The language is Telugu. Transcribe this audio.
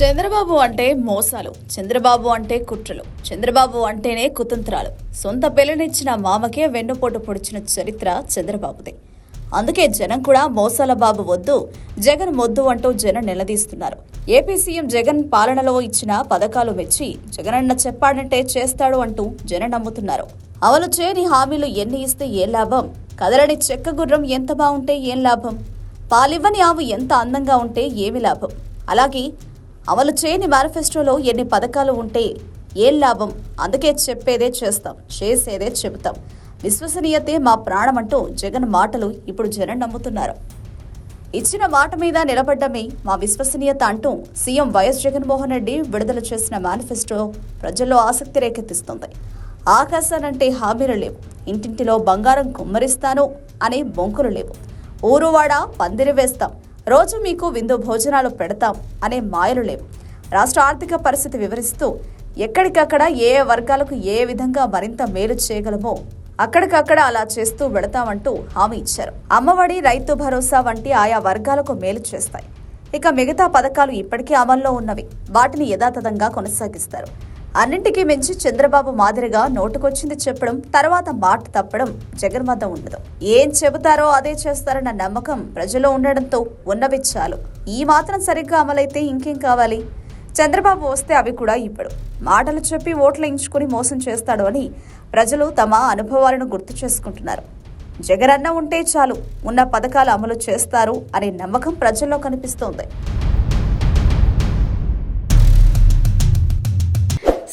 చంద్రబాబు అంటే మోసాలు చంద్రబాబు అంటే కుట్రలు చంద్రబాబు అంటేనే కుతంత్రాలు. సొంత పిల్లనిచ్చిన మామకే వెన్నుపోటు పొడిచిన చరిత్ర చంద్రబాబుదే. అందుకే జనం కూడా మోసాల బాబు వద్దు జగన్ మొద్దు అంటూ జనం నిలదీస్తున్నారు. ఏపీ సీఎం జగన్ పాలనలో ఇచ్చిన పథకాలు మెచ్చి జగనన్న చెప్పాడంటే చేస్తాడు అంటూ జనం నమ్ముతున్నారు. అవలు చేయని హామీలు ఎన్ని ఇస్తే ఏం లాభం? కదలని చెక్క గుర్రం ఎంత బాగుంటే ఏం లాభం? పాలివ్వని ఆవు ఎంత అందంగా ఉంటే ఏమి లాభం? అలాగే అమలు చేయని మేనిఫెస్టోలో ఎన్ని పథకాలు ఉంటే ఏం లాభం? అందుకే చెప్పేదే చేస్తాం చేసేదే చెబుతాం. విశ్వసనీయతే మా ప్రాణం అంటూ జగన్ మాటలు ఇప్పుడు జనం నమ్ముతున్నారు. ఇచ్చిన మాట మీద నిలబడ్డమే మా విశ్వసనీయత అంటూ సీఎం వైఎస్ జగన్మోహన్ రెడ్డి విడుదల చేసిన మేనిఫెస్టో ప్రజల్లో ఆసక్తి రేకెత్తిస్తుంది. ఆకాశానంటే హామీలు లేవు. ఇంటింటిలో బంగారం కుమ్మరిస్తాను అనే బొంకులు లేవు. ఊరువాడ పందిరి వేస్తాం. రోజు మీకు విందు భోజనాలు పెడతాం అనే మాయలు లేవు. రాష్ట్ర ఆర్థిక పరిస్థితి వివరిస్తూ ఎక్కడికక్కడ ఏ వర్గాలకు ఏ విధంగా మరింత మేలు చేయగలమో అక్కడికక్కడ అలా చేస్తూ పెడతామంటూ హామీ ఇచ్చారు. అమ్మఒడి రైతు భరోసా వంటి ఆయా వర్గాలకు మేలు చేస్తాయి. ఇక మిగతా పథకాలు ఇప్పటికే అమల్లో ఉన్నవి. వాటిని యథాతథంగా కొనసాగిస్తారు. అన్నింటికీ మించి చంద్రబాబు మాదిరిగా నోటుకొచ్చింది చెప్పడం తర్వాత మాట తప్పడం జగన్ వద్ద ఉండదు. ఏం చెబుతారో అదే చేస్తారన్న నమ్మకం ప్రజల్లో ఉండడంతో ఉన్నవి చాలు. ఈ మాత్రం సరిగ్గా అమలైతే ఇంకేం కావాలి? చంద్రబాబు వస్తే అవి కూడా ఇప్పుడు మాటలు చెప్పి ఓట్లు ఎంచుకుని మోసం చేస్తాడు అని ప్రజలు తమ అనుభవాలను గుర్తు చేసుకుంటున్నారు. జగనన్న ఉంటే చాలు ఉన్న పథకాలు అమలు చేస్తారు అనే నమ్మకం ప్రజల్లో కనిపిస్తోంది.